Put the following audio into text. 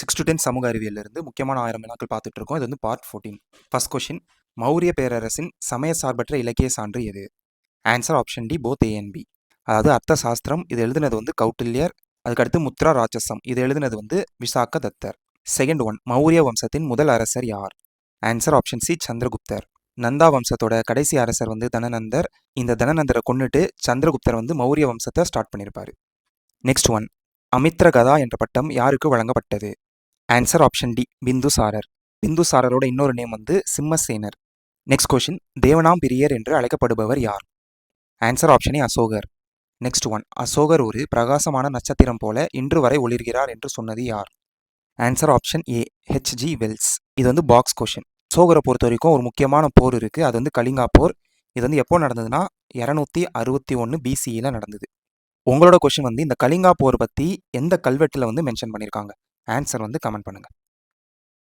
Six to ten சமூக அறிவியலிருந்து முக்கியமான ஆயிரம் வினாக்கள் பார்த்துட்டு இருக்கோம் இது வந்து part fourteen first question Maurya பேரரசின் சமய சார்பற்ற இலக்கிய சான்று எது? Answer option D both A and B B அதாவது அர்த்த சாஸ்திரம் இது எழுதுனது வந்து கௌட்டில்யர் அதுக்கடுத்து முத்ரா ராட்சசம் இது எழுதுனது வந்து விசாக்க தத்தர். செகண்ட் ஒன் மௌரிய வம்சத்தின் முதல் அரசர் யார்? ஆன்சர் ஆப்ஷன் சி சந்திரகுப்தர். நந்தா வம்சத்தோட கடைசி அரசர் வந்து தனநந்தர். இந்த தனநந்தரை கொன்னுட்டு சந்திரகுப்தர் வந்து மௌரிய வம்சத்தை ஸ்டார்ட் பண்ணியிருப்பார் நெக்ஸ்ட் ஒன் அமித்ரகதா என்ற பட்டம் யாருக்கு வழங்கப்பட்டது? ஆன்சர் ஆப்ஷன் டி பிந்துசாரர் பிந்துசாரரோட இன்னொரு நேம் வந்து சிம்மசேனர் நெக்ஸ்ட் கொஷின் தேவனாம்பிரியர் என்று அழைக்கப்படுபவர் யார்? ஆன்சர் ஆப்ஷனே அசோகர் நெக்ஸ்ட் ஒன் அசோகர் ஒரு பிரகாசமான நட்சத்திரம் போல இன்று வரை ஒளிர்கிறார் என்று சொன்னது யார்? Answer option A H G Wells இது வந்து பாக்ஸ் கொஷின் அசோகரை பொறுத்த வரைக்கும் ஒரு முக்கியமான போர் இருக்குது அது வந்து கலிங்கா போர். இது வந்து எப்போ நடந்ததுன்னா இரநூத்தி அறுபத்தி ஒன்று பிசியில் நடந்தது. உங்களோட கொஷின் வந்து இந்த கலிங்கா போர் பற்றி எந்த கல்வெட்டில் வந்து மென்ஷன் பண்ணியிருக்காங்க ஆன்சர் வந்து கமெண்ட் பண்ணுங்கள்